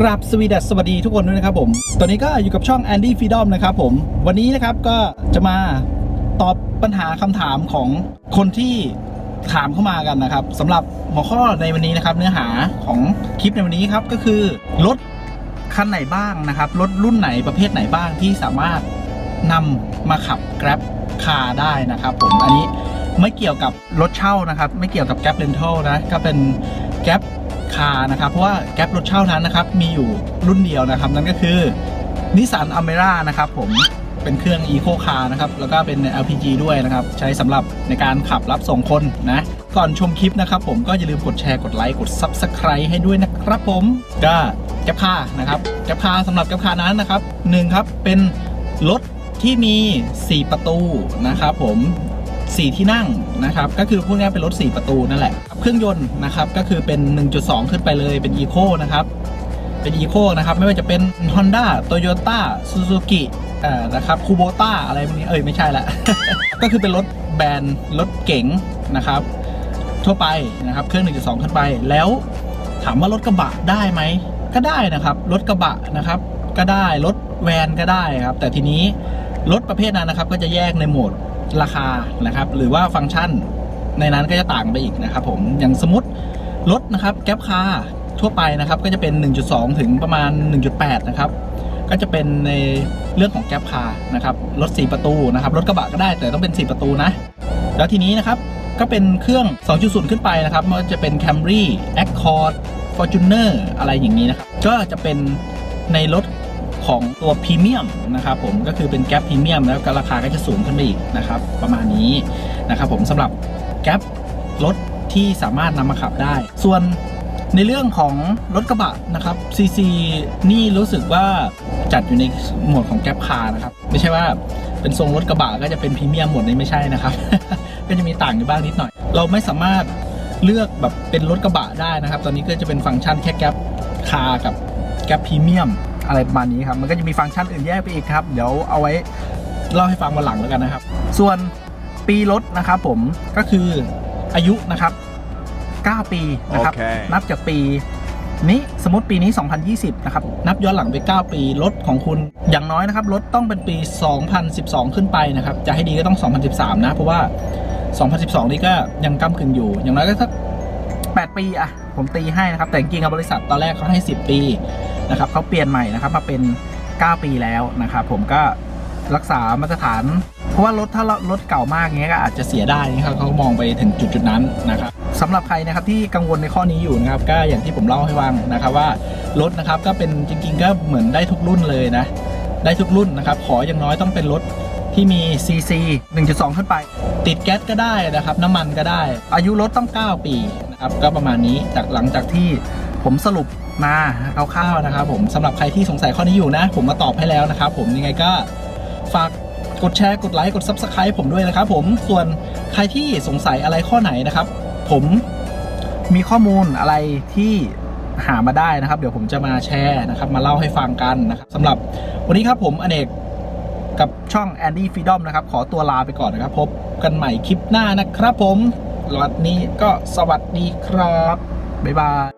กราบสวีดัสสวัสดีทุกคนด้วยนะครับผม ตอนนี้ก็อยู่กับช่อง Andy Freedom นะครับผม วันนี้นะครับก็จะมาตอบปัญหาคำถามของคนที่ถามเข้ามากันนะครับสำหรับหัวข้อในวันนี้นะครับ เนื้อหาของคลิปในวันนี้ครับก็คือรถคันไหนบ้างนะครับรถรุ่นไหนประเภทไหนบ้างที่สามารถนำมาขับ Grab Car ได้นะครับ ผมอันนี้ไม่เกี่ยวกับรถเช่านะครับ ไม่เกี่ยวกับ Grab Rental นะก็เป็น Grab คานะครับ เพราะว่าแก๊ปรถเช่านั้นนะครับมีอยู่รุ่นเดียวนะครับ นั่นก็คือนิสสันอเมร่านะครับผมเป็นเครื่อง Eco Car นะครับ แล้วก็เป็น LPG ด้วยนะครับ ใช้สำหรับในการขับรับส่งคนนะ ก่อนชมคลิปนะครับผมก็อย่าลืมกดแชร์ กดไลค์ กด Subscribe ให้ด้วยนะครับผม ก็แก๊ปคานะครับแก๊ปคาสำหรับแก๊ปคานั้นนะครับหนึ่งครับเป็นรถที่มี 4 ประตูนะครับผม สี่ที่นั่งนะครับก็คือพวกนี้เป็นรถ 4 ประตูนั่นแหละ เครื่องยนต์นะครับก็คือเป็น 1.2 ขึ้นไปเลยเป็น Eco นะครับเป็น Eco นะครับไม่ว่าจะเป็น Honda Toyota Suzuki อ่านะครับคูโบต้าอะไรพวกนี้เอ้ยไม่ใช่ละ ก็คือเป็นรถแบรนด์รถเก๋งนะครับ ทั่วไปนะครับเครื่อง 1.2 ขึ้นไปแล้วถามว่ารถกระบะได้ไหมก็ได้นะครับ รถกระบะนะครับ ก็ได้รถแวนก็ได้ครับ แต่ทีนี้ รถประเภทนั้นนะครับ ก็จะแยกในโหมดราคานะครับ หรือว่าฟังก์ชันในนั้นก็จะต่างไปอีกนะครับ ผมอย่างสมมติรถนะครับแก๊ปคาทั่วไปนะครับ ก็จะเป็น 1.2 ถึงประมาณ 1.8 นะครับ ก็จะเป็นในเรื่องของแก๊ปคานะครับรถ 4 ประตูนะครับรถกระบะก็ได้แต่ต้องเป็น 4 ประตูนะ แล้วทีนี้นะครับก็เป็นเครื่อง 2.0 ขึ้นไปนะครับมันจะเป็น Camry Accord Fortuner อะไรอย่างนี้นะครับ ก็จะเป็นในรถ ของตัวพรีเมียมนะครับผมก็คือเป็นแก๊ปพรีเมียมแล้วก็ราคาก็จะสูงขึ้นไปอีกนะครับ ประมาณนี้นะครับผมสำหรับแก๊ปรถที่สามารถนำมาขับได้ ส่วนในเรื่องของรถกระบะนะครับ CC นี่รู้สึกว่าจัดอยู่ในหมวดของแก๊ปคาร์นะครับ ไม่ใช่ว่าเป็นทรงรถกระบะก็จะเป็นพรีเมียมหมดนี่ไม่ใช่นะครับ ก็จะมีต่างอยู่บ้างนิดหน่อย เราไม่สามารถเลือกแบบเป็นรถกระบะได้นะครับ ตอนนี้ก็จะเป็นฟังก์ชันแค่แก๊ปคาร์กับแก๊ปพรีเมียม อะไรประมาณนี้ครับ มันก็จะมีฟังก์ชันอื่นแยกไปอีกครับ เดี๋ยวเอาไว้เล่าให้ฟังวันหลังแล้วกันนะครับ ส่วนปีรถนะครับผมก็คืออายุนะครับ 9 ปีนะครับโอเคนับจากปีนี้สมมติปีนี้ 2020 นะครับ นับย้อนหลังไป 9 ปีรถของคุณอย่างน้อยนะครับรถต้องเป็นปี 2012 ขึ้นไปนะครับ จะให้ดีก็ต้อง 2013 นะ เพราะว่า 2012 นี่ก็ยังก้ากึ่งอยู่ อย่างน้อยก็สัก 8 ปีอะผมตีให้นะครับ แต่จริงๆอะบริษัทตอนแรกเขาให้ 10 ปีนะครับเขาเปลี่ยนใหม่นะครับมาเป็น 9 ปีแล้วนะครับผมก็รักษามาตรฐาน เพราะว่ารถถ้ารถเก่ามากเงี้ยก็อาจจะเสียได้นะครับเขามองไปถึงจุดจุดนั้นนะครับสำหรับใครนะครับที่กังวลในข้อนี้อยู่นะครับ ก็อย่างที่ผมเล่าให้ฟังนะครับว่ารถนะครับก็เป็นจริง ๆ ก็เหมือนได้ทุกรุ่นเลยนะได้ทุกรุ่นนะครับ ขออย่างน้อยต้องเป็นรถ ที่มี CC 1.2 ขึ้นไป ติดแก๊สก็ได้นะครับ น้ำมันก็ได้ อายุรถต้อง 9 ปีนะครับก็ประมาณนี้จากหลังจากที่ผมสรุปมาคร่าวนะครับผมสำหรับใครที่สงสัยข้อนี้อยู่นะ ผมมาตอบให้แล้วนะครับผมยังไงก็ฝากกดแชร์กดไลค์กด Subscribe ผมด้วยนะครับผมส่วนใครที่สงสัยอะไรข้อไหนนะครับ ผมมีข้อมูลอะไรที่หามาได้นะครับ เดี๋ยวผมจะมาแชร์นะครับ มาเล่าให้ฟังกันนะครับสำหรับวันนี้ครับผมอเนก กับช่อง Andy Freedom นะครับ ขอตัวลาไปก่อนนะครับ พบกันใหม่คลิปหน้านะครับผมวันนี้ก็สวัสดีครับ บ๊ายบาย